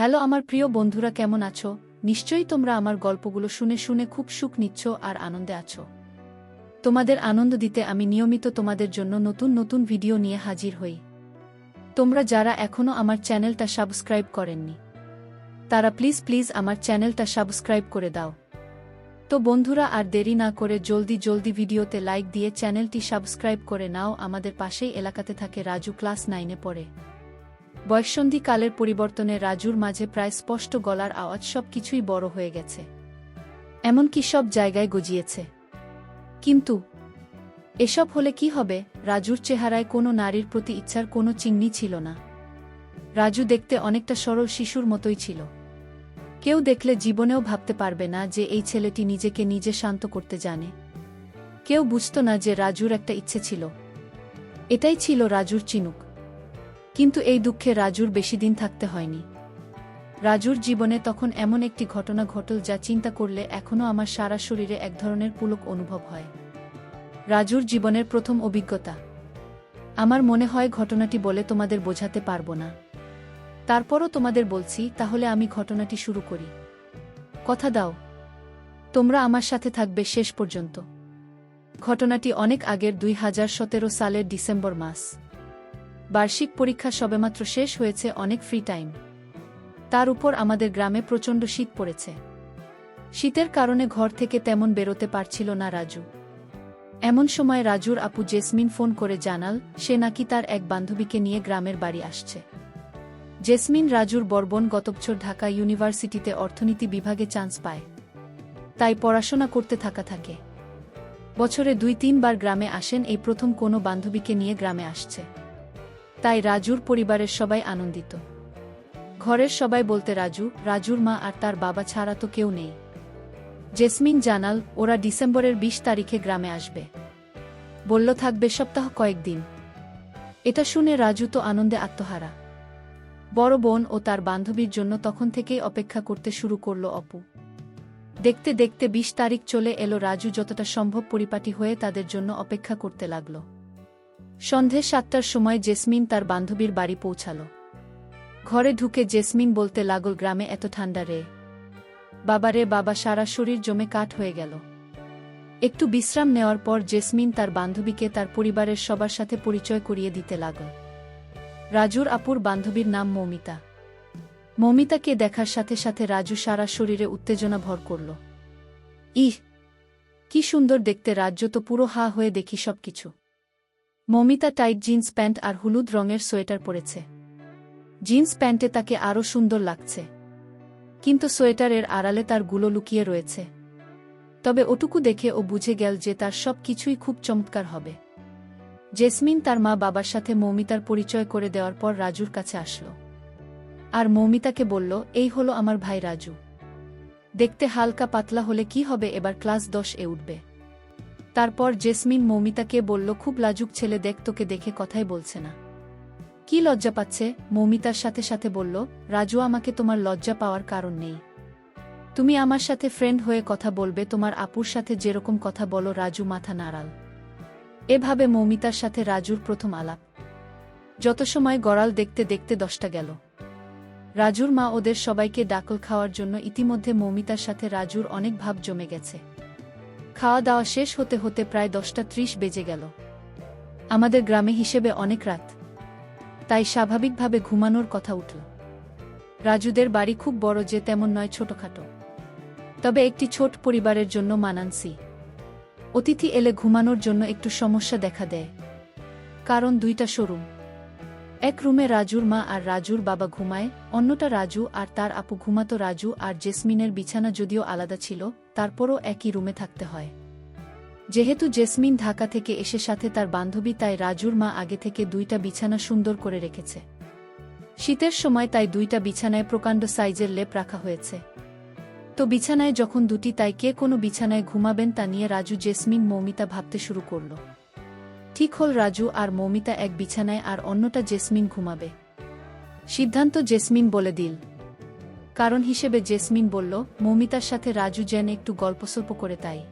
Hello আমার প্রিয় বন্ধুরা, কেমন আছো? নিশ্চয়ই তোমরা আমার গল্পগুলো শুনে শুনে খুব সুখ নিচ্ছ আর আনন্দে আছো। তোমাদের আনন্দ দিতে আমি নিয়মিত তোমাদের জন্য নতুন নতুন ভিডিও নিয়ে হাজির হই। তোমরা যারা এখনও আমার চ্যানেলটা সাবস্ক্রাইব করেননি, তারা প্লিজ প্লিজ আমার চ্যানেলটা সাবস্ক্রাইব করে দাও। তো বন্ধুরা, আর দেরি না করে জলদি জলদি ভিডিওতে লাইক দিয়ে চ্যানেলটি সাবস্ক্রাইব করে নাও। আমাদের পাশেই এলাকাতে থাকে রাজু ক্লাস নাইনে পড়ে। বয়ঃসন্ধি কালের পরিবর্তনে রাজুর মাঝে প্রায় স্পষ্ট গলার আওয়াজ সব কিছুই বড় হয়ে গেছে। এমনকি সব জায়গায় গজিয়েছে। কিন্তু, এসব হলে কি হবে? রাজুর চেহারায় কোনো নারীর প্রতি ইচ্ছার কোনো চিহ্নি ছিল না। রাজু দেখতে অনেকটা সরল শিশুর মতোই ছিল। কেউ দেখলে জীবনেও ভাবতে পারবে না যে এই ছেলেটি নিজেকে নিজে শান্ত করতে জানে। কেউ বুঝত না যে রাজুর একটা ইচ্ছে ছিল। এটাই ছিল রাজুর চিনুক। কিন্তু এই দুঃখে রাজুর বেশি দিন থাকতে হয়নি। রাজুর জীবনে তখন এমন একটি ঘটনা ঘটল যা চিন্তা করলে এখনও আমার সারা শরীরে এক ধরনের পুলক অনুভব হয়। রাজুর জীবনের প্রথম অভিজ্ঞতা। আমার মনে হয় ঘটনাটি বলে তোমাদের বোঝাতে পারব না। তারপরও তোমাদের বলছি, তাহলে আমি ঘটনাটি শুরু করি। কথা দাও। তোমরা আমার সাথে থাকবে শেষ পর্যন্ত। ঘটনাটি অনেক আগের, দুই হাজার সতেরো সালের ডিসেম্বর মাস। বার্ষিক পরীক্ষা সবেমাত্র শেষ হয়েছে অনেক ফ্রি টাইম তার উপর আমাদের গ্রামে প্রচণ্ড শীত পড়েছে। শীতের কারণে ঘর থেকে তেমন বেরোতে পারছিল না রাজু। এমন সময় রাজুর আপু জেসমিন ফোন করে জানাল, সে নাকি তার এক বান্ধবীকে নিয়ে গ্রামের বাড়ি আসছে। জেসমিন রাজুর বর্বন গত বছর ঢাকা ইউনিভার্সিটিতে অর্থনীতি বিভাগে চান্স পায়। তাই পড়াশোনা করতে থাকা থাকে। বছরে দুই তিনবার গ্রামে আসেন এই প্রথম কোনো বান্ধবীকে নিয়ে গ্রামে আসছে। তাই রাজুর পরিবারের সবাই আনন্দিত। ঘরের সবাই বলতে রাজু, রাজুর মা আর তার বাবা ছাড়া তো কেউ নেই। জেসমিন জানাল, ওরা ডিসেম্বরের ২০ তারিখে গ্রামে আসবে। বলল, থাকবে সপ্তাহ কয়েকদিন এটা শুনে রাজু তো আনন্দে আত্মহারা। বড় বোন ও তার বান্ধবীর জন্য তখন থেকেই অপেক্ষা করতে শুরু করল অপু। দেখতে দেখতে ২০ তারিখ চলে এলো রাজু যতটা সম্ভব পরিপাটি হয়ে তাদের জন্য অপেক্ষা করতে লাগল। সন্ধে সাতটার সময় জেসমিন তার বান্ধবীর বাড়ি পৌঁছাল। ঘরে ঢুকে জেসমিন বলতে লাগল, গ্রামে এত ঠান্ডা রে। বাবা রে, বাবা, সারা শরীর জমে কাঠ হয়ে গেল। একটু বিশ্রাম নেওয়ার পর জেসমিন তার বান্ধবীকে তার পরিবারের সবার সাথে পরিচয় করিয়ে দিতে লাগল। রাজুর আপুর বান্ধবীর নাম মৌমিতা। মৌমিতাকে দেখার সাথে সাথে রাজু সারা শরীরে উত্তেজনা ভর করল। ইহ, কি সুন্দর দেখতে রাজ্য তো পুরো হা হয়ে দেখি সবকিছু। মৌমিতা টাইট জিন্স প্যান্ট আর হলুদ রঙের সোয়েটার পরেছে। জিন্স প্যান্টে তাকে আরও সুন্দর লাগছে। কিন্তু সোয়েটারের আড়ালে তারগুলো লুকিয়ে রয়েছে। তবে ওটুকু দেখে ও বুঝে গেল যে তার সব কিছুই খুব চমৎকার হবে। জেসমিন তার মা বাবার সাথে মৌমিতার পরিচয় করে দেওয়ার পর রাজুর কাছে আসল। আর মৌমিতাকে বলল, এই হলো আমার ভাই রাজু। দেখতে হালকা পাতলা হলে কি হবে? এবার ক্লাস দশ এ উঠবে। তারপর জেসমিন মৌমিতাকে বলল, খুব লাজুক ছেলে, দেখ তোকে দেখে কথাই বলছে না। কি লজ্জা পাচ্ছে? মৌমিতার সাথে সাথে বলল, রাজু, আমাকে তোমার লজ্জা পাওয়ার কারণ নেই। তুমি আমার সাথে ফ্রেন্ড হয়ে কথা বলবে, তোমার আপুর সাথে যেরকম কথা বলো, রাজু মাথা নাড়াল। এভাবে মৌমিতার সাথে রাজুর প্রথম আলাপ। যত সময় গড়াল দেখতে দেখতে দশটা গেল। রাজুর মা ওদের সবাইকে ডাকল খাওয়ার জন্য ইতিমধ্যে মৌমিতার সাথে রাজুর অনেক ভাব জমে গেছে। খাওয়া দাওয়া শেষ হতে হতে প্রায় দশটা ত্রিশ বেজে গেল। আমাদের গ্রামে হিসেবে অনেক রাত। তাই স্বাভাবিকভাবে ঘুমানোর কথা উঠল। রাজুদের বাড়ি খুব বড় যে তেমন নয় ছোটখাটো। তবে একটি ছোট পরিবারের জন্য মানানসি। অতিথি এলে ঘুমানোর জন্য একটু সমস্যা দেখা দেয়। কারণ দুইটা শোরুম। এক রুমে রাজুর মা আর রাজুর বাবা ঘুমায়, অন্যটা রাজু আর তার আপু ঘুমাতো রাজু আর জেসমিনের বিছানা যদিও আলাদা ছিল, তারপরও একই রুমে থাকতে হয়। যেহেতু জেসমিন ঢাকা থেকে এসে সাথে তার বান্ধবী তাই রাজুর মা আগে থেকে দুইটা বিছানা সুন্দর করে রেখেছে। শীতের সময় তাই দুইটা বিছানায় প্রকাণ্ড সাইজের লেপ রাখা হয়েছে। তো বিছানায় যখন দুটি তাই কে কোনো বিছানায় ঘুমাবেন তা নিয়ে রাজু, জেসমিন, মৌমিতা ভাবতে শুরু করল। ঠিক হল রাজু আর মৌমিতা এক বিছানায় আর অন্যটা জেসমিন ঘুমাবে। সিদ্ধান্ত জেসমিন বলে দিল। কারণ হিসেবে জেসমিন বলল, মৌমিতার সাথে রাজু যেন একটু গল্পসল্প করে তাই।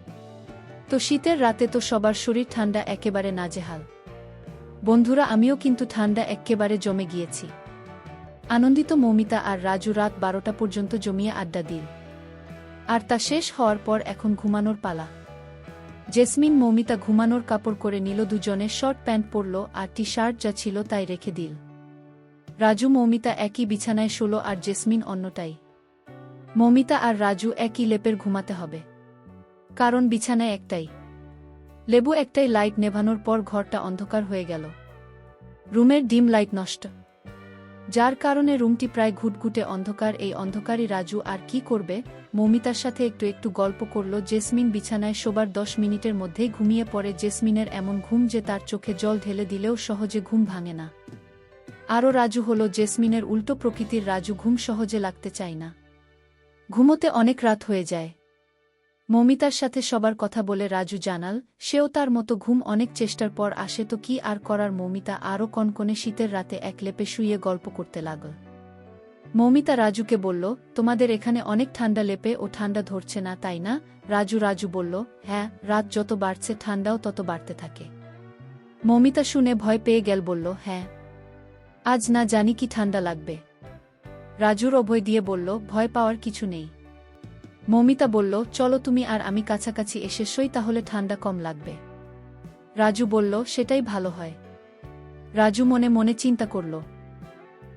তো শীতের রাতে তো সবার শরীর ঠান্ডা একেবারে নাজেহাল। বন্ধুরা, আমিও কিন্তু ঠান্ডা একেবারে জমে গিয়েছি। আনন্দিত মৌমিতা আর রাজু রাত বারোটা পর্যন্ত জমিয়ে আড্ডা দিল আর তা শেষ হওয়ার পর এখন ঘুমানোর পালা। জেসমিন মৌমিতা ঘুমানোর কাপড় করে নিল দুজনে, শর্ট প্যান্ট পরল আর টি শার্ট যা ছিল তাই রেখে দিল। রাজু, মৌমিতা একই বিছানায় শুল আর জেসমিন অন্যটাই। মৌমিতা আর রাজু একই লেপের ঘুমাতে হবে। কারণ বিছানায় একটাই। লেবু একটাই লাইট নেভানোর পর ঘরটা অন্ধকার হয়ে গেল। রুমের ডিম লাইট নষ্ট। যার কারণে রুমটি প্রায় ঘুটঘুটে অন্ধকার। এই অন্ধকারই রাজু আর কি করবে? মৌমিতার সাথে একটু একটু গল্প করল। জেসমিন বিছানায় শোবার দশ মিনিটের মধ্যেই ঘুমিয়ে পড়ে। জেসমিনের এমন ঘুম যে তার চোখে জল ঢেলে দিলেও সহজে ঘুম ভাঙে না। আরও রাজু হল জেসমিনের উল্টো প্রকৃতির। রাজু ঘুম সহজে লাগতে চায় না। ঘুমোতে অনেক রাত হয়ে যায়। মৌমিতার সাথে সবার কথা বলে রাজু জানাল, সেও তার মতো ঘুম অনেক চেষ্টার পর আসে তো কি আর করার মমিতা আরও কনকনে শীতের রাতে এক লেপে শুয়ে গল্প করতে লাগল। মমিতা রাজুকে বলল, তোমাদের এখানে অনেক ঠান্ডা লেপে ও ঠান্ডা ধরছে না, তাই না? রাজু রাজু বলল হ্যাঁ রাত যত বাড়ছে ঠান্ডাও তত বাড়তে থাকে। মমিতা শুনে ভয় পেয়ে গেল, বলল হ্যাঁ আজ না জানি কি ঠান্ডা লাগবে। রাজুর অভয় দিয়ে বলল, ভয় পাওয়ার কিছু নেই। মৌমিতা বলল, চলো তুমি আর আমি কাছাকাছি এসে সই তাহলে ঠান্ডা কম লাগবে। রাজু বলল, সেটাই ভালো হয়। রাজু মনে মনে চিন্তা করল।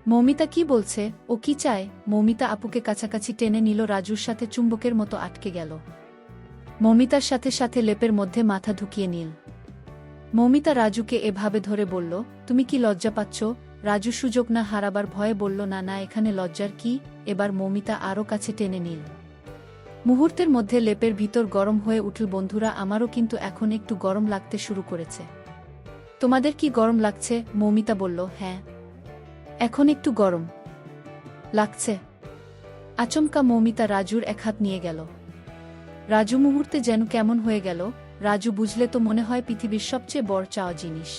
মৌমিতা কি বলছে? ও কি চায়? মৌমিতা আপুকে কাছাকাছি টেনে নিল, রাজুর সাথে চুম্বকের মতো আটকে গেল। মৌমিতার সাথে সাথে লেপের মধ্যে মাথা ঢুকিয়ে নিল। মৌমিতা রাজুকে এভাবে ধরে বলল, তুমি কি লজ্জা পাচ্ছ? রাজু সুযোগ না হারাবার ভয়ে বলল, না না, এখানে লজ্জার কি? এবার মৌমিতা আরও কাছে টেনে নিল। মুহূর্তের মধ্যে লেপের ভিতর গরম হয়ে উঠল, বন্ধুরা, আমারও কিন্তু এখন একটু গরম লাগতে শুরু করেছে। তোমাদের কি গরম লাগছে? মৌমিতা বলল হ্যাঁ এখন একটু গরম লাগছে। আচমকা মৌমিতা রাজুর এক হাত নিয়ে গেল। রাজু, মুহূর্তে যেন কেমন হয়ে গেল? রাজু, বুঝলে তো মনে হয় পৃথিবীর সবচেয়ে বড় চাওয়া জিনিস।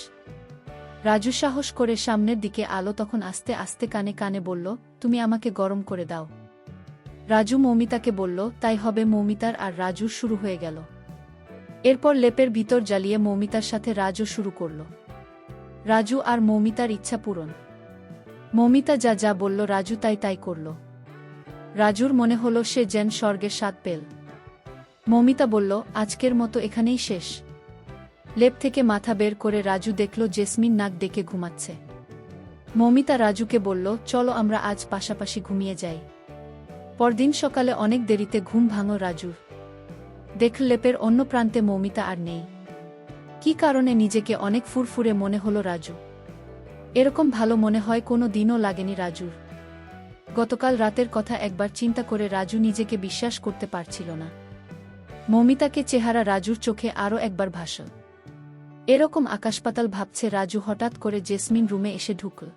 রাজু সাহস করে সামনের দিকে আলো তখন আস্তে আস্তে কানে কানে বলল, তুমি আমাকে গরম করে দাও। রাজু মৌমিতাকে বলল, তাই হবে মৌমিতার আর রাজুর শুরু হয়ে গেল। এরপর লেপের ভিতর জ্বালিয়ে মৌমিতার সাথে রাজু শুরু করল। রাজু আর মৌমিতার ইচ্ছা পূরণ। মৌমিতা যা যা বলল, রাজু তাই তাই করল। রাজুর মনে হল সে যেন স্বর্গের স্বাদ পেল। মৌমিতা বলল, আজকের মতো এখানেই শেষ। লেপ থেকে মাথা বের করে রাজু দেখল জেসমিন নাক ডেকে ঘুমাচ্ছে। মৌমিতা রাজুকে বলল, চলো আমরা আজ পাশাপাশি ঘুমিয়ে যাই। পরদিন সকালে অনেক দেরিতে ঘুম ভাঙো রাজুর। দেখ লেপের অন্য প্রান্তে মৌমিতা আর নেই। কি কারণে নিজেকে অনেক ফুরফুরে মনে হলো রাজু? এরকম ভালো মনে হয় কোনো দিনও লাগেনি রাজুর। গতকাল রাতের কথা একবার চিন্তা করে রাজু নিজেকে বিশ্বাস করতে পারছিল না। মৌমিতাকে চেহারা রাজুর চোখে আরও একবার ভাসল। এরকম আকাশপাতাল ভাবছে রাজু হঠাৎ করে জেসমিন রুমে এসে ঢুকল।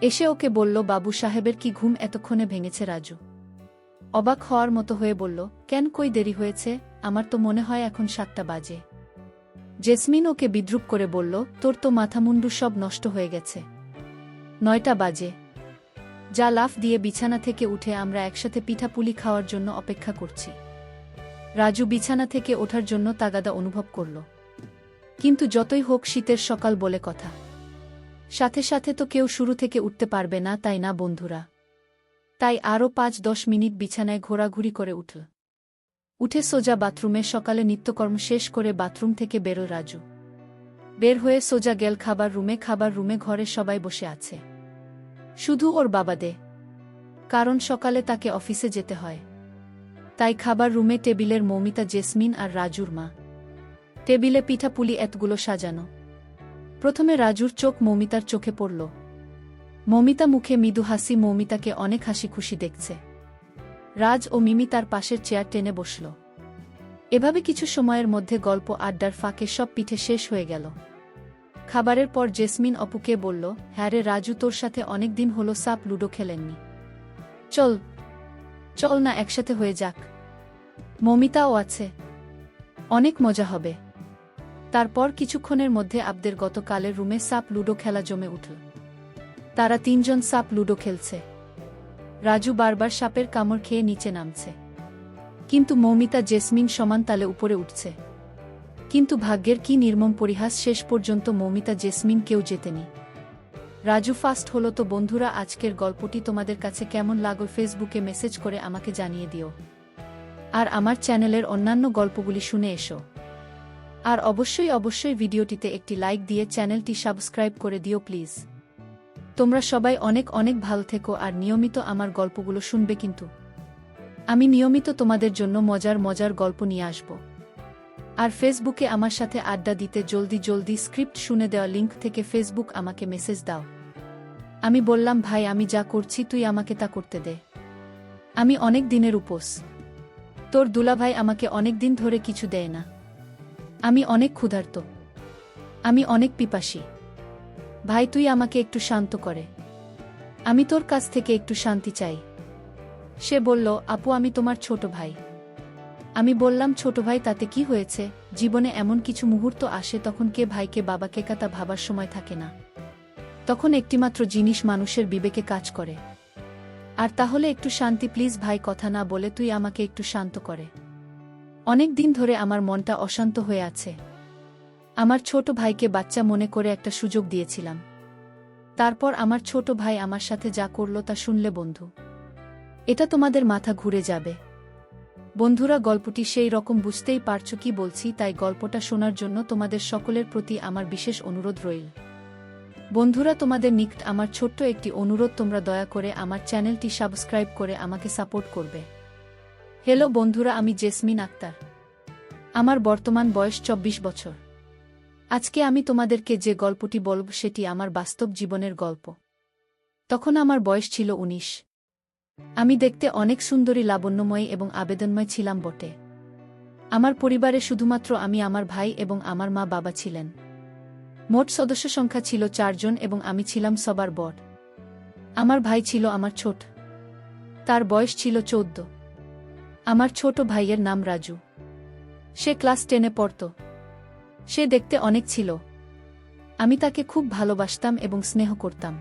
এসে ওকে বলল, বাবু সাহেবের কি ঘুম এতক্ষণে ভেঙেছে রাজু? অবাক হওয়ার মতো হয়ে বলল, কেন কই দেরি হয়েছে? আমার তো মনে হয় এখন সাতটা বাজে। জেসমিন ওকে বিদ্রুপ করে বলল, তোর তো মাথামুন্ডু সব নষ্ট হয়ে গেছে। নয়টা বাজে। যা লাফ দিয়ে বিছানা থেকে উঠে আমরা একসাথে পিঠাপুলি খাওয়ার জন্য অপেক্ষা করছি। রাজু বিছানা থেকে ওঠার জন্য তাগাদা অনুভব করল। কিন্তু যতই হোক শীতের সকাল বলে কথা। সাথে সাথে তো কেউ শুরু থেকে উঠতে পারবে না, তাই না বন্ধুরা? তাই আরও পাঁচ দশ মিনিট বিছানায় ঘোরাঘুরি করে উঠল উঠে সোজা বাথরুমে সকালে নিত্যকর্ম শেষ করে বাথরুম থেকে বেরো রাজু। বের হয়ে সোজা গেল খাবার রুমে খাবার রুমে ঘরে সবাই বসে আছে। শুধু ওর বাবা দে। কারণ সকালে তাকে অফিসে যেতে হয়। তাই খাবার রুমে টেবিলের মৌমিতা জেসমিন আর রাজুর মা। টেবিলে পিঠাপুলি এতগুলো সাজানো। প্রথমে রাজুর চোখ মৌমিতার চোখে পড়ল। মৌমিতা মুখে মৃদু হাসি, মৌমিতাকে অনেক হাসি খুশি দেখছে। রাজ ও মিমি তার পাশের চেয়ার টেনে বসল। এভাবে কিছু সময়ের মধ্যে গল্প, আড্ডার ফাঁকে সব পিঠে শেষ হয়ে গেল। খাবারের পর জেসমিন অপুকে বলল হ্যাঁ রে রাজু, তোর সাথে অনেক দিন হলো সাপ লুডো খেলেননি। চল চল না একসাথে হয়ে যাক। মমিতাও আছে। অনেক মজা হবে। তারপর কিছুক্ষণের মধ্যে আবদের গতকালের রুমে সাপ লুডো খেলা জমে উঠল। তারা তিনজন সাপ লুডো খেলছে। রাজু বারবার সাপের কামড় খেয়ে নিচে নামছে। কিন্তু মৌমিতা জেসমিন সমান তালে উপরে উঠছে। কিন্তু ভাগ্যের কি নির্মম পরিহাস শেষ পর্যন্ত মৌমিতা জেসমিন কেউ জেতেনি। রাজু ফাস্ট হলো, তো বন্ধুরা, আজকের গল্পটি তোমাদের কাছে কেমন লাগো ফেসবুকে মেসেজ করে আমাকে জানিয়ে দিও। আর আমার চ্যানেলের অন্যান্য গল্পগুলি শুনে এসো। আর অবশ্যই অবশ্যই ভিডিওটিতে একটি লাইক দিয়ে চ্যানেলটি সাবস্ক্রাইব করে দিও, প্লিজ। তোমরা সবাই অনেক অনেক ভালো থেকো আর নিয়মিত আমার গল্পগুলো শুনবে কিন্তু। আমি নিয়মিত তোমাদের জন্য মজার মজার গল্প নিয়ে আসব। আর ফেসবুকে আমার সাথে আড্ডা দিতে জলদি জলদি স্ক্রিপ্ট শুনে দেওয়া লিঙ্ক থেকে ফেসবুক আমাকে মেসেজ দাও। আমি বললাম, ভাই, আমি যা করছি, তুই আমাকে তা করতে দে। আমি অনেক দিনের উপোস। তোর দুলাভাই আমাকে অনেক দিন ধরে কিছু দেয় না। আমি অনেক ক্ষুধার্ত। আমি অনেক পিপাসী। ভাই, তুই আমাকে একটু শান্ত করে। আমি তোর কাছ থেকে একটু শান্তি চাই। সে বলল, আপু, আমি তোমার ছোট ভাই। আমি বললাম, ছোট ভাই, তাতে কি হয়েছে? জীবনে এমন কিছু মুহূর্ত আসে তখন কে ভাইকে বাবাকে কাতা ভাবার সময় থাকে না। তখন একটিমাত্র জিনিস মানুষের বিবেকে কাজ করে। আর তাহলে একটু শান্তি, প্লিজ ভাই, কথা না বলে তুই আমাকে একটু শান্ত করে। অনেক দিন ধরে আমার মনটা অশান্ত হয়ে আছে। আমার ছোট ভাইকে বাচ্চা মনে করে একটা সুযোগ দিয়েছিলাম। তারপর আমার ছোট ভাই আমার সাথে যা করল তা শুনলে বন্ধু, এটা তোমাদের মাথা ঘুরে যাবে। বন্ধুরা, গল্পটি সেই রকম বুঝতেই পারছ কি বলছি, তাই গল্পটা শোনার জন্য তোমাদের সকলের প্রতি আমার বিশেষ অনুরোধ রইল। বন্ধুরা, তোমাদের নিকট আমার ছোট্ট একটি অনুরোধ, তোমরা দয়া করে আমার চ্যানেলটি সাবস্ক্রাইব করে আমাকে সাপোর্ট করবে। হ্যালো বন্ধুরা, আমি জেসমিন আক্তার। আমার বর্তমান বয়স চব্বিশ বছর। আজকে আমি তোমাদেরকে যে গল্পটি বলব সেটি আমার বাস্তব জীবনের গল্প। তখন আমার বয়স ছিল উনিশ। আমি দেখতে অনেক সুন্দরী, লাবণ্যময় এবং আবেদনময় ছিলাম বটে। আমার পরিবারে শুধুমাত্র আমি আমার ভাই এবং আমার মা বাবা ছিলেন। মোট সদস্য সংখ্যা ছিল চারজন এবং আমি ছিলাম সবার বড়। আমার ভাই ছিল আমার ছোট। তার বয়স ছিল চৌদ্দ। আমার ছোট ভাইয়ের নাম রাজু। সে ক্লাস টেনে পড়ত। সে দেখতে অনেক ছিল। আমি তাকে খুব ভালোবাসতাম এবং স্নেহ করতাম।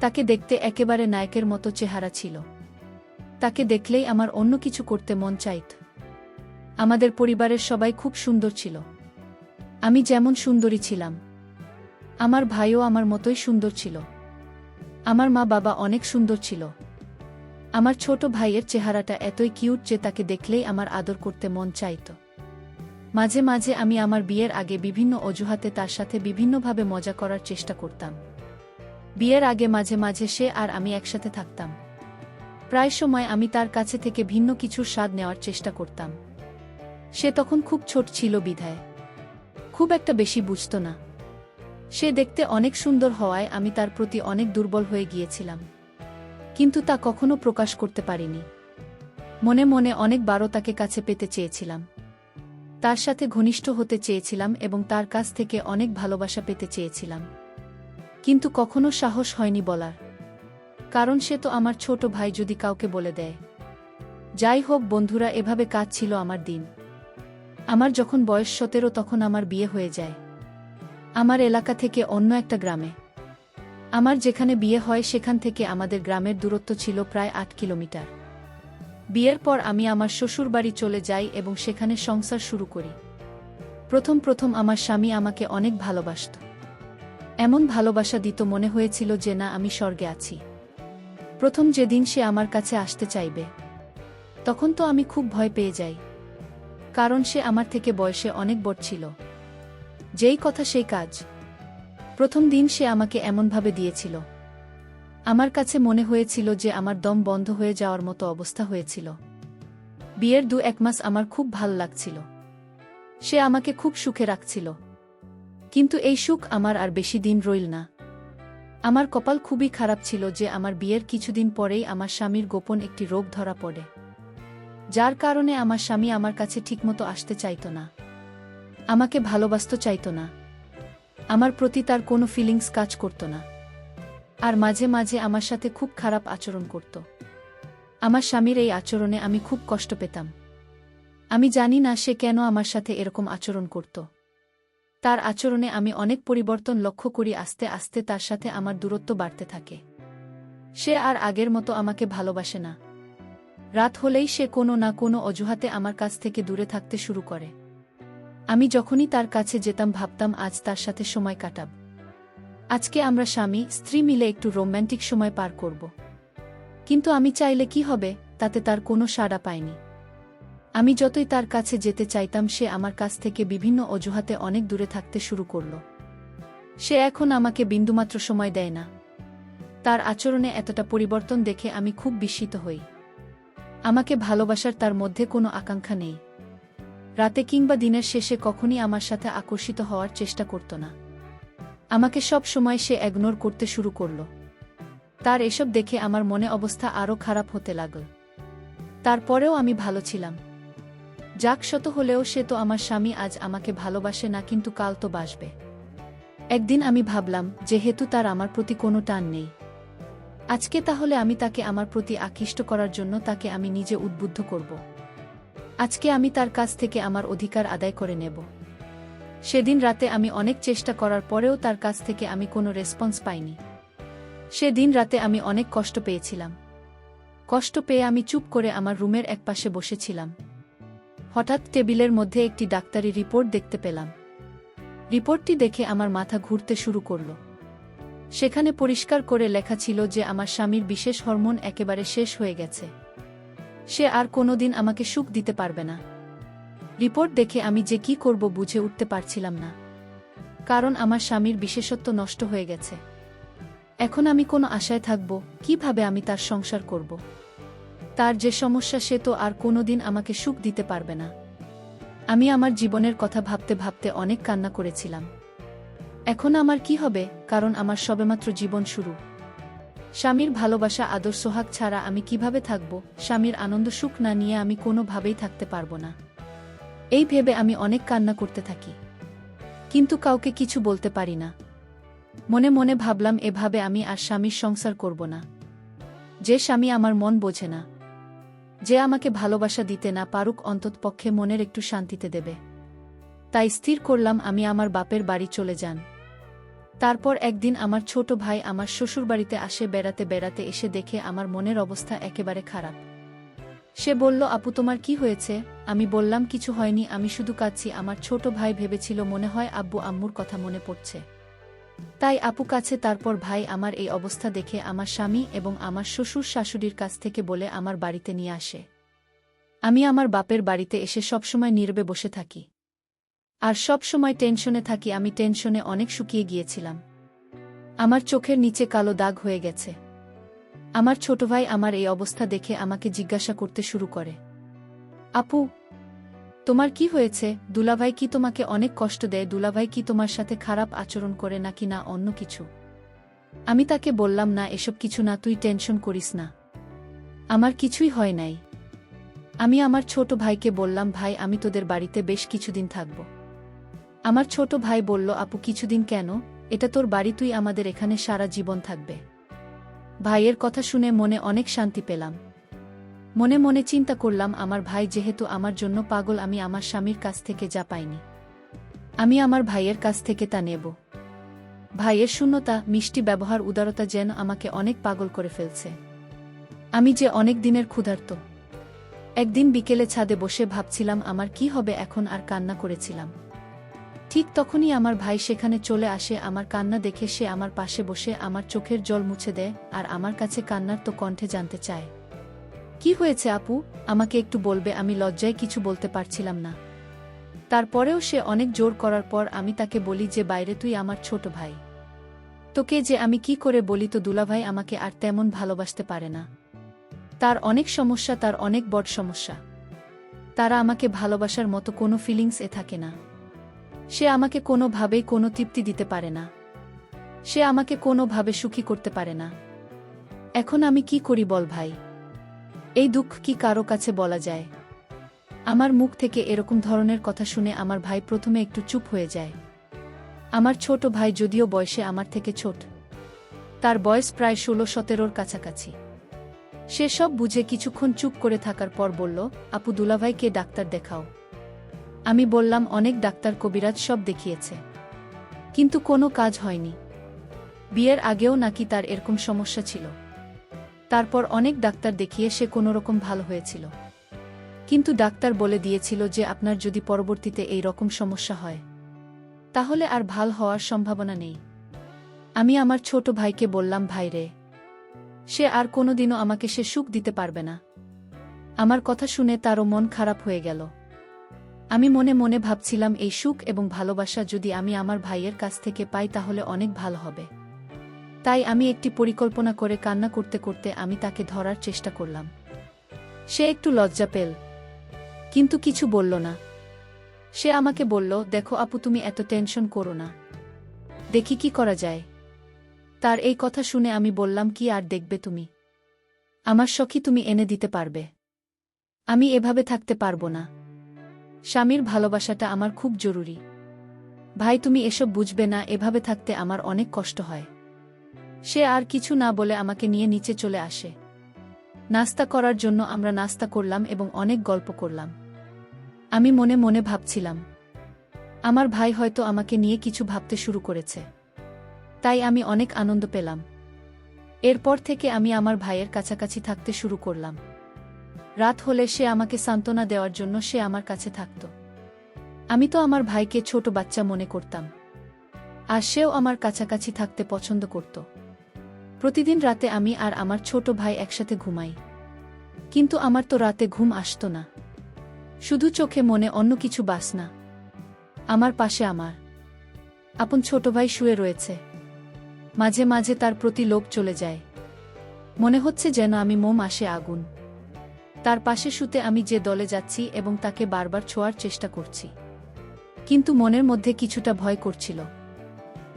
তাকে দেখতে একেবারে নায়কের মতো চেহারা ছিল। তাকে দেখলেই আমার অন্য কিছু করতে মন চাইত। আমাদের পরিবারের সবাই খুব সুন্দর ছিল। আমি যেমন সুন্দরী ছিলাম। আমার ভাইও আমার মতোই সুন্দর ছিল। আমার মা বাবা অনেক সুন্দর ছিল। আমার ছোট ভাইয়ের চেহারাটা এতই কিউট যে তাকে দেখলেই আমার আদর করতে মন চাইত। মাঝে মাঝে আমি আমার বিয়ের আগে বিভিন্ন অজুহাতে তার সাথে বিভিন্নভাবে মজা করার চেষ্টা করতাম। বিয়ের আগে মাঝে মাঝে সে আর আমি একসাথে থাকতাম। প্রায় সময় আমি তার কাছে থেকে ভিন্ন কিছুর স্বাদ নেওয়ার চেষ্টা করতাম। সে তখন খুব ছোট ছিল বিধায়। খুব একটা বেশি বুঝত না। সে দেখতে অনেক সুন্দর হওয়ায় আমি তার প্রতি অনেক দুর্বল হয়ে গিয়েছিলাম। কিন্তু তা কখনো প্রকাশ করতে পারিনি। মনে মনে অনেকবারও তাকে কাছে পেতে চেয়েছিলাম। তার সাথে ঘনিষ্ঠ হতে চেয়েছিলাম এবং তার কাছ থেকে অনেক ভালোবাসা পেতে চেয়েছিলাম। কিন্তু কখনো সাহস হয়নি বলার। কারণ সে তো আমার ছোট ভাই যদি কাউকে বলে দেয়। যাই হোক বন্ধুরা, এভাবে কাজ ছিল আমার দিন। আমার যখন বয়স সতেরো তখন আমার বিয়ে হয়ে যায়। আমার এলাকা থেকে অন্য একটা গ্রামে। আমার যেখানে বিয়ে হয় সেখান থেকে আমাদের গ্রামের দূরত্ব ছিল প্রায় আট কিলোমিটার। বিয়ের পর আমি আমার শ্বশুর বাড়ি চলে যাই এবং সেখানে সংসার শুরু করি। প্রথম প্রথম আমার স্বামী আমাকে অনেক ভালোবাসত। এমন ভালোবাসা দিত মনে হয়েছিল যে না, আমি স্বর্গে আছি। প্রথম যেদিন সে আমার কাছে আসতে চাইবে, তখন তো আমি খুব ভয় পেয়ে যাই, কারণ সে আমার থেকে বয়সে অনেক বড় ছিল। যেই কথা সেই কাজ। প্রথম দিন সে আমাকে এমনভাবে দিয়েছিল আমার কাছে মনে হয়েছিল যে আমার দম বন্ধ হয়ে যাওয়ার মতো অবস্থা হয়েছিল। বিয়ের দু এক মাস আমার খুব ভালো লাগছিল। সে আমাকে খুব সুখে রাখছিল। কিন্তু এই সুখ আমার আর বেশি দিন রইল না। আমার কপাল খুবই খারাপ ছিল যে আমার বিয়ের কিছুদিন পরেই আমার স্বামীর গোপন একটি রোগ ধরা পড়ে। যার কারণে আমার স্বামী আমার কাছে ঠিকমতো আসতে চাইত না। আমাকে ভালোবাসত চাইত না। আমার প্রতি তার কোনো ফিলিংস কাজ করত না। আর মাঝে মাঝে আমার সাথে খুব খারাপ আচরণ করত। আমার স্বামীর এই আচরণে আমি খুব কষ্ট পেতাম। আমি জানি না সে কেন আমার সাথে এরকম আচরণ করত। তার আচরণে আমি অনেক পরিবর্তন লক্ষ্য করি আস্তে আস্তে তার সাথে আমার দূরত্ব বাড়তে থাকে। সে আর আগের মতো আমাকে ভালোবাসে না। রাত হলেই সে কোনো না কোনো অজুহাতে আমার কাছ থেকে দূরে থাকতে শুরু করে। আমি যখনই তার কাছে যেতাম ভাবতাম, আজ তার সাথে সময় কাটাব। আজকে আমরা স্বামী, স্ত্রী মিলে একটু রোম্যান্টিক সময় পার করব। কিন্তু আমি চাইলে কি হবে, তাতে তার কোনো সাড়া পায়নি আমি যতই তার কাছে যেতে চাইতাম, সে আমার কাছ থেকে বিভিন্ন অজুহাতে অনেক দূরে থাকতে শুরু করল। সে এখন আমাকে বিন্দুমাত্র সময় দেয় না। তার আচরণে এতটা পরিবর্তন দেখে আমি খুব বিস্মিত হই। আমাকে ভালোবাসার তার মধ্যে কোনো আকাঙ্ক্ষা নেই। রাতে কিংবা দিনের শেষে কখনই আমার সাথে আকর্ষিত হওয়ার চেষ্টা করত না। আমাকে সব সময় সে এগনোর করতে শুরু করল। তার এসব দেখে আমার মনে অবস্থা আরও খারাপ হতে লাগল। তারপরেও আমি ভালো ছিলাম। যাক, শত হলেও সে তো আমার স্বামী, আজ আমাকে ভালোবাসে না, কিন্তু কাল তো বাসবে। একদিন আমি ভাবলাম, যেহেতু তার আমার প্রতি কোনো টান নেই। আজকে তাহলে আমি তাকে আমার প্রতি আকৃষ্ট করার জন্য তাকে আমি নিজে উদ্বুদ্ধ করব। আজকে আমি তার কাছ থেকে আমার অধিকার আদায় করে নেব। সেদিন রাতে আমি অনেক চেষ্টা করার পরেও তার কাছ থেকে আমি কোনো রেসপন্স পাইনি। সেদিন রাতে আমি অনেক কষ্ট পেয়েছিলাম। কষ্ট পেয়ে আমি চুপ করে আমার রুমের একপাশে বসেছিলাম। হঠাৎ টেবিলের মধ্যে একটি ডাক্তারি রিপোর্ট দেখতে পেলাম। রিপোর্টটি দেখে আমার মাথা ঘুরতে শুরু করল। সেখানে পরিষ্কার করে লেখা ছিল যে আমার স্বামীর বিশেষ হরমোন একেবারে শেষ হয়ে গেছে। সে আর কোনোদিন আমাকে সুখ দিতে পারবে না। রিপোর্ট দেখে আমি যে কি করব বুঝে উঠতে পারছিলাম না। কারণ আমার স্বামীর বিশেষত্ব নষ্ট হয়ে গেছে। এখন আমি কোনো আশায় থাকব, কীভাবে আমি তার সংসার করব? তার যে সমস্যা সে তো আর কোনোদিন আমাকে সুখ দিতে পারবে না। আমি আমার জীবনের কথা ভাবতে ভাবতে অনেক কান্না করেছিলাম। এখন আমার কি হবে, কারণ আমার সবেমাত্র জীবন শুরু। স্বামীর ভালোবাসা, আদর, সোহাগ ছাড়া আমি কীভাবে থাকব, স্বামীর আনন্দ, সুখ না নিয়ে আমি কোনোভাবেই থাকতে পারব না। এই ভেবে আমি অনেক কান্না করতে থাকি। কিন্তু কাউকে কিছু বলতে পারি না। মনে মনে ভাবলাম, এভাবে আমি আর স্বামীর সংসার করব না। যে স্বামী আমার মন বোঝে না। যে আমাকে ভালোবাসা দিতে না পারুক অন্তত পক্ষে মনের একটু শান্তিতে দেবে। তাই স্থির করলাম, আমি আমার বাপের বাড়ি চলে যান। তারপর একদিন আমার ছোট ভাই আমার শ্বশুরবাড়িতে আসে, বেড়াতে বেড়াতে এসে দেখে আমার মনের অবস্থা একেবারে খারাপ। সে বলল, আপু, তোমার কি হয়েছে? আমি বললাম, কিছু হয়নি, আমি শুধু কাঁদছি। আমার ছোট ভাই ভেবেছিল মনে হয় আব্বু আম্মুর কথা মনে পড়ছে। তাই আপু কাছে, তারপর ভাই আমার এই অবস্থা দেখে আমার স্বামী এবং আমার শ্বশুর শাশুড়ির কাছ থেকে বলে আমার বাড়িতে নিয়ে আসে। আমি আমার বাপের বাড়িতে এসে সবসময় নীরবে বসে থাকি। আর সব সময় টেনশনে থাকি, আমি টেনশনে অনেক শুকিয়ে গিয়েছিলাম। আমার চোখের নিচে কালো দাগ হয়ে গেছে। আমার ছোট ভাই আমার এই অবস্থা দেখে আমাকে জিজ্ঞাসা করতে শুরু করে। আপু, তোমার কি হয়েছে? দুলাভাই কি তোমাকে অনেক কষ্ট দেয়? দুলাভাই কি তোমার সাথে খারাপ আচরণ করে নাকি না অন্য কিছু? আমি তাকে বললাম, না, এসব কিছু না, তুই টেনশন করিস না। আমার কিছুই হয় নাই। আমি আমার ছোট ভাইকে বললাম, ভাই, আমি তোদের বাড়িতে বেশ কিছুদিন থাকব। আমার ছোট ভাই বলল, আপু, কিছুদিন কেন? এটা তোর বাড়ি, তুই আমাদের এখানে সারা জীবন থাকবে। ভাইয়ের কথা শুনে মনে অনেক শান্তি পেলাম। মনে মনে চিন্তা করলাম, আমার ভাই যেহেতু আমার জন্য পাগল, আমি আমার স্বামীর কাছ থেকে যা পাইনি। আমি আমার ভাইয়ের কাছ থেকে তা নেব। ভাইয়ের শূন্যতা, মিষ্টি ব্যবহার, উদারতা যেন আমাকে অনেক পাগল করে ফেলছে। আমি যে অনেক দিনের ক্ষুধার্ত। একদিন বিকেলে ছাদে বসে ভাবছিলাম, আমার কি হবে এখন আর কান্না করেছিলাম। ঠিক তখনই আমার ভাই সেখানে চলে আসে, আমার কান্না দেখে সে আমার পাশে বসে, আমার চোখের জল মুছে দেয়, আর আমার কাছে কান্নার তো কণ্ঠে জানতে চায়। কি হয়েছে আপু? আমাকে একটু বলবে, আমি লজ্জায় কিছু বলতে পারছিলাম না। তারপরেও সে অনেক জোর করার পর আমি তাকে বলি যে, বাইরে তুই আমার ছোট ভাই। তোকে যে আমি কি করে বলি তো দুলাভাই আমাকে আর তেমন ভালোবাসতে পারে না। তার অনেক সমস্যা, তার অনেক বড় সমস্যা। তারা আমাকে ভালোবাসার মতো কোনো ফিলিংস এ থাকে না। সে আমাকে কোনোভাবেই কোনো তৃপ্তি দিতে পারে না। সে আমাকে কোনোভাবে সুখী করতে পারে না। এখন আমি কি করি বল ভাই? এই দুঃখ কি কারও কাছে বলা যায়? আমার মুখ থেকে এরকম ধরনের কথা শুনে আমার ভাই প্রথমে একটু চুপ হয়ে যায়। আমার ছোট ভাই যদিও বয়সে আমার থেকে ছোট। তার বয়স প্রায় ষোলো সতেরোর কাছাকাছি। সে সব বুঝে কিছুক্ষণ চুপ করে থাকার পর বলল, আপু দুলাভাইকে ডাক্তার দেখাও। আমি বললাম, অনেক ডাক্তার কবিরাজ সব দেখিয়েছে। কিন্তু কোনো কাজ হয়নি। বিয়ের আগেও নাকি তার এরকম সমস্যা ছিল। তারপর অনেক ডাক্তার দেখিয়ে সে কোনোরকম ভালো হয়েছিল। কিন্তু ডাক্তার বলে দিয়েছিল যে, আপনার যদি পরবর্তীতে এই রকম সমস্যা হয়, তাহলে আর ভালো হওয়ার সম্ভাবনা নেই। আমি আমার ছোট ভাইকে বললাম, ভাই রে, সে আর কোনোদিনও আমাকে সে সুখ দিতে পারবে না। আমার কথা শুনে তারও মন খারাপ হয়ে গেল। আমি মনে মনে ভাবছিলাম, এই সুখ এবং ভালোবাসা যদি আমি আমার ভাইয়ের কাছ থেকে পাই, তাহলে অনেক ভালো হবে। তাই আমি একটি পরিকল্পনা করে কান্না করতে করতে আমি তাকে ধরার চেষ্টা করলাম। সে একটু লজ্জা পেল, কিন্তু কিছু বলল না। সে আমাকে বলল, দেখো আপু, তুমি এত টেনশন করো না। দেখি কি করা যায়। তার এই কথা শুনে আমি বললাম, কি আর দেখবে তুমি? আমার সখী তুমি এনে দিতে পারবে। আমি এভাবে থাকতে পারব না। স্বামীর ভালোবাসাটা আমার খুব জরুরি। ভাই, তুমি এসব বুঝবে না, এভাবে থাকতে আমার অনেক কষ্ট হয়। সে আর কিছু না বলে আমাকে নিয়ে নিচে চলে আসে। নাস্তা করার জন্য আমরা নাস্তা করলাম এবং অনেক গল্প করলাম। আমি মনে মনে ভাবছিলাম, আমার ভাই হয়তো আমাকে নিয়ে কিছু ভাবতে শুরু করেছে। তাই আমি অনেক আনন্দ পেলাম। এরপর থেকে আমি আমার ভাইয়ের কাছাকাছি থাকতে শুরু করলাম। রাত হলে সে আমাকে সান্ত্বনা দেওয়ার জন্য সে আমার কাছে থাকত। আমি তো আমার ভাইকে ছোট বাচ্চা মনে করতাম। আর সেও আমার কাছাকাছি থাকতে পছন্দ করত। প্রতিদিন রাতে আমি আর আমার ছোট ভাই একসাথে ঘুমাই। কিন্তু আমার তো রাতে ঘুম আসত না। শুধু চোখে মনে অন্য কিছু বাস না। আমার পাশে আমার আপন ছোট ভাই শুয়ে রয়েছে। মাঝে মাঝে তার প্রতি লোভ চলে যায়। মনে হচ্ছে যেন আমি মোম আসে আগুন। তার পাশে শুতে আমি যে দলে যাচ্ছি এবং তাকে বারবার ছোঁয়ার চেষ্টা করছি। কিন্তু মনের মধ্যে কিছুটা ভয় করছিল।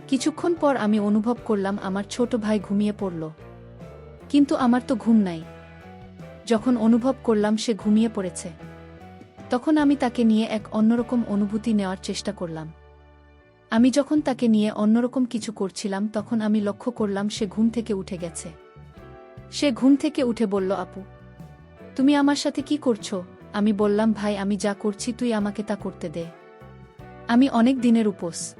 কিছুক্ষণ পর আমি অনুভব করলাম আমার ছোট ভাই ঘুমিয়ে পড়ল। কিন্তু আমার তো ঘুম নাই। যখন অনুভব করলাম সে ঘুমিয়ে পড়েছে। তখন আমি তাকে নিয়ে এক অন্যরকম অনুভূতি নেওয়ার চেষ্টা করলাম। আমি যখন তাকে নিয়ে অন্যরকম কিছু করছিলাম তখন আমি লক্ষ্য করলাম সে ঘুম থেকে উঠে গেছে। সে ঘুম থেকে উঠে বলল, আপু তুমি আমার সাথে কি করছ? আমি বললাম, ভাই, আমি যা করছি, তুই আমাকে তা করতে দে। আমি অনেক দিনের উপোস।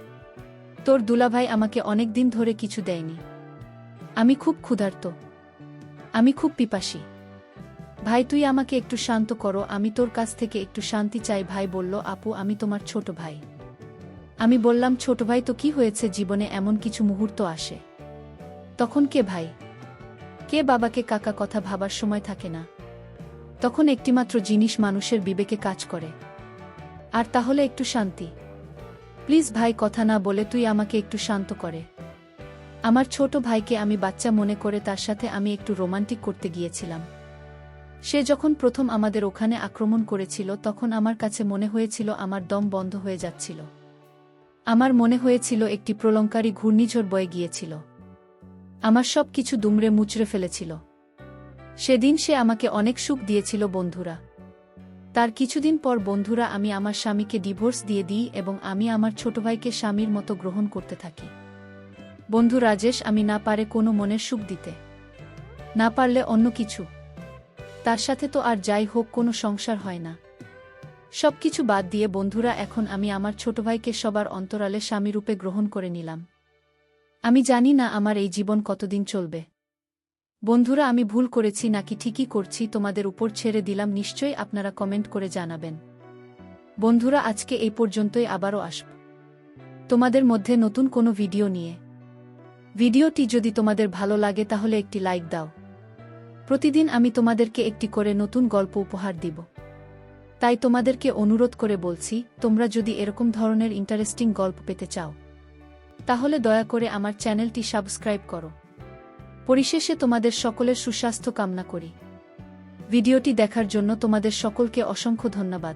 তোর দুলাভাই আমাকে অনেক দিন ধরে কিছু দেয়নি। আমি খুব ক্ষুধার্ত। আমি খুব পিপাসী। ভাই, তুই আমাকে একটু শান্ত করো। আমি তোর কাছ থেকে একটু শান্তি চাই। ভাই বলল, আপু, আমি তোমার ছোট ভাই। আমি বললাম, ছোট ভাই, তো কি হয়েছে? জীবনে এমন কিছু মুহূর্ত আসে। তখন কে ভাই? কে বাবাকে কাকা কথা ভাবার সময় থাকে না? তখন একটিমাত্র জিনিস মানুষের বিবেকে কাজ করে। আর তাহলে একটু শান্তি। প্লিজ ভাই, কথা না বলে তুই আমাকে একটু শান্ত করে। আমার ছোট ভাইকে আমি বাচ্চা মনে করে তার সাথে আমি একটু রোমান্টিক করতে গিয়েছিলাম। সে যখন প্রথম আমাদের ওখানে আক্রমণ করেছিল, তখন আমার কাছে মনে হয়েছিল আমার দম বন্ধ হয়ে যাচ্ছিল। আমার মনে হয়েছিল একটি প্রলঙ্কারী ঘূর্ণিঝড় বয়ে গিয়েছিল। আমার সব কিছু দুমড়ে মুচড়ে ফেলেছিল। সেদিন সে আমাকে অনেক সুখ দিয়েছিল বন্ধুরা। তার কিছুদিন পর বন্ধুরা আমি আমার স্বামীকে ডিভোর্স দিয়ে দিই এবং আমি আমার ছোট ভাইকে স্বামীর মতো গ্রহণ করতে থাকি। বন্ধু রাজেশ, আমি না পারে কোনো মনের সুখ দিতে। না পারলে অন্য কিছু। তার সাথে তো আর যাই হোক, কোনো সংসার হয় না। সব কিছু বাদ দিয়ে বন্ধুরা, এখন আমি আমার ছোট ভাইকে সবার অন্তরালে স্বামীরূপে গ্রহণ করে নিলাম। আমি জানি না আমার এই জীবন কতদিন চলবে। বন্ধুরা, আমি ভুল করেছি নাকি ঠিকই করছি তোমাদের উপর ছেড়ে দিলাম, নিশ্চয়ই আপনারা কমেন্ট করে জানাবেন। বন্ধুরা, আজকে এই পর্যন্তই, আবারও আসব। তোমাদের মধ্যে নতুন কোনো ভিডিও নিয়ে। ভিডিওটি যদি তোমাদের ভালো লাগে, তাহলে একটি লাইক দাও। প্রতিদিন আমি তোমাদেরকে একটি করে নতুন গল্প উপহার দিব। তাই তোমাদেরকে অনুরোধ করে বলছি, তোমরা যদি এরকম ধরনের ইন্টারেস্টিং গল্প পেতে চাও, তাহলে দয়া করে আমার চ্যানেলটি সাবস্ক্রাইব করো। পরিশেষে তোমাদের সকলের সুস্বাস্থ্য কামনা করি। ভিডিওটি দেখার জন্য তোমাদের সকলকে অসংখ্য ধন্যবাদ।